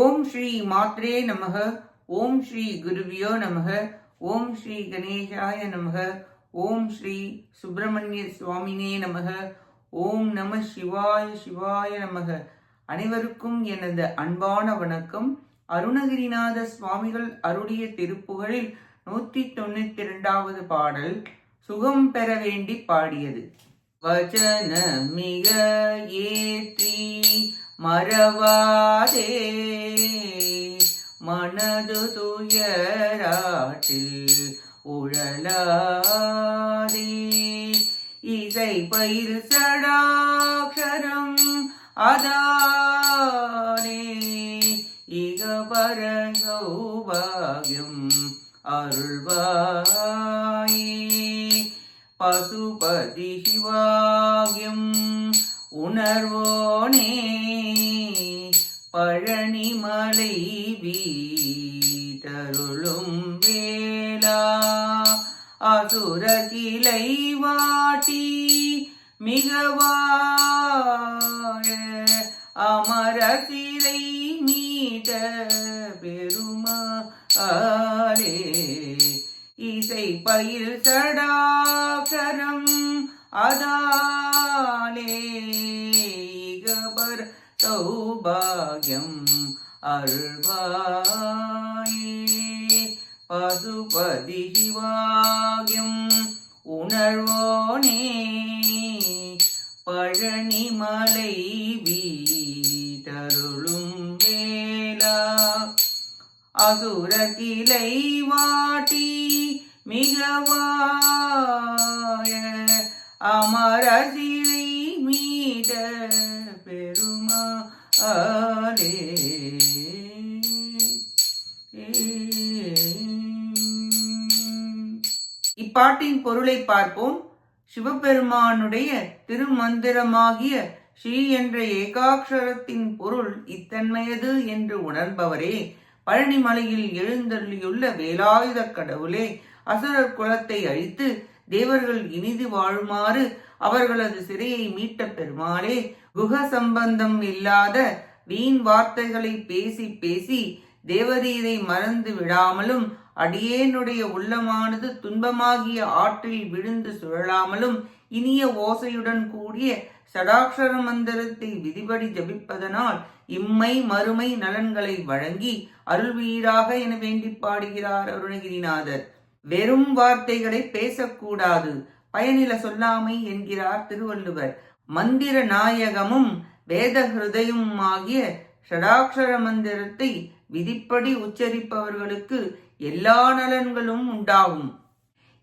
ஓம் ஸ்ரீ மாத்ரே நமக ஓம் ஸ்ரீ குருவியோ நமக ஓம் ஸ்ரீ கணேசாய நமக ஓம் ஸ்ரீ சுப்பிரமணிய சுவாமினே நமக ஓம் நம சிவாய சிவாய நமக. அனைவருக்கும் எனது அன்பான வணக்கம். அருணகிரிநாத சுவாமிகள் அருடைய திருப்புகழில் நூத்தி தொண்ணூத்தி இரண்டாவது பாடல் சுகம் பெற வேண்டி பாடியது. வச்சன மிக ஏற்றி மறவாதே. மனது துயராட்டில் உழலாதே. இசை பயிர் சடாட்சரம் அதானே. இகபர சௌபாகியம் அருள்வாயே. பசுபதி சிவாகியம் உணர்வோனே. பழனிமலை வீட்டருளும் வேளா. அசுர கிளை வாட்டி மிகவாழ. அமர சிறை மீட்ட பெருமாளே. இசை பயில் சடாக்கரம் அதாலே. இகபர் சௌபாகியம் அருள்வாயே. பசுபதி சிவாகியம் உணர்வோனே. பழனிமலை வீட்டருளும் வேளா. அசுர கிளை வாட்டி ஆலே. இப்பாட்டின் பொருளை பார்ப்போம். சிவபெருமானுடைய திருமந்திரமாகிய ஸ்ரீ என்ற ஏகாட்சரத்தின் பொருள் இத்தன்மையது என்று உணர்பவரே. பழனிமலையில் எழுந்தள்ளியுள்ள வேலாயுத கடவுளே அசுரர் குலத்தை அழித்து தேவர்கள் இனிது வாழுமாறு அவர்களது சிறையை மீட்ட பெருமாளே குக சம்பந்தம் இல்லாத வீண் வார்த்தைகளை பேசி பேசி தேவதீரை மறந்து விடாமலும் அடியேனுடைய உள்ளமானது துன்பமாகிய ஆற்றில் விழுந்து சுழலாமலும் இனிய ஓசையுடன் கூடிய சடாட்சர மந்திரத்தை விதிபடி ஜபிப்பதனால் இம்மை மறுமை நலன்களை வழங்கி அருள்வீராக என வேண்டி பாடுகிறார் அருணகிரிநாதர். வெறும் வார்த்தைகளை பேசக்கூடாது. பயனில சொல்லாமை என்கிறார் திருவள்ளுவர். மந்திர நாயகமும் வேத ஹிருதயமும் ஆகிய ஷடாட்சர மந்திரத்தை விதிப்படி உச்சரிப்பவர்களுக்கு எல்லா நலன்களும் உண்டாகும்.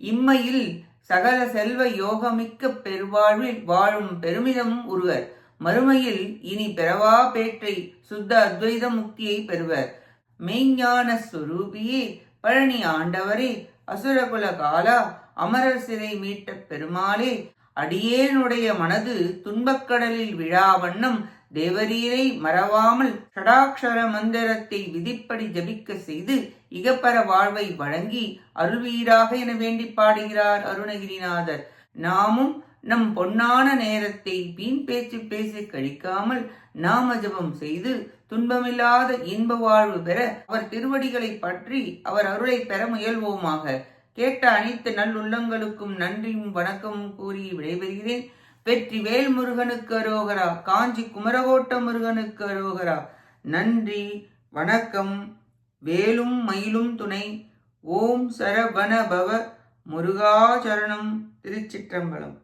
இம்மையில் சகல செல்வ யோகமிக்க பெருவாழ்வில் வாழும் பெருமிதம் ஒருவர் மறுமையில் இனி பெறவா பேற்றை சுத்த அத்வைத முக்தியை பெறுவர். மெய்ஞான சுரூபியே பழனி ஆண்டவரே அசுரகுல காலா அமரர் சிறை மீட்ட பெருமாளே அடியேனுடைய மனது துன்பக்கடலில் விழாவண்ணம் தேவரீரை மறவாமல் ஷடாட்சர மந்திரத்தை விதிப்படி ஜபிக்க செய்து இகப்பர வாழ்வை வழங்கி அருள்வீராக என வேண்டி பாடுகிறார் அருணகிரிநாதர். நாமும் நம் பொன்னான நேரத்தை வீண் பேச்சு பேசி கழிக்காமல் நாம ஜபம் செய்து துன்பமில்லாத இன்ப வாழ்வு பெற அவர் திருவடிகளை பற்றி அவர் அருளை பெற முயல்வோமாக. கேட்ட அனைத்து நல்லுள்ளங்களுக்கும் நன்றியும் வணக்கமும் கூறி விடைபெறுகிறேன். வெற்றி வேல் முருகனுக்கு அரோகரா காஞ்சி குமரகோட்ட முருகனுக்கு அரோகரா. நன்றி வணக்கம் வேலும் மயிலும் துணை. ஓம் சரவண பவ முருகாச்சரணம் திருச்சிற்றம்பலம்.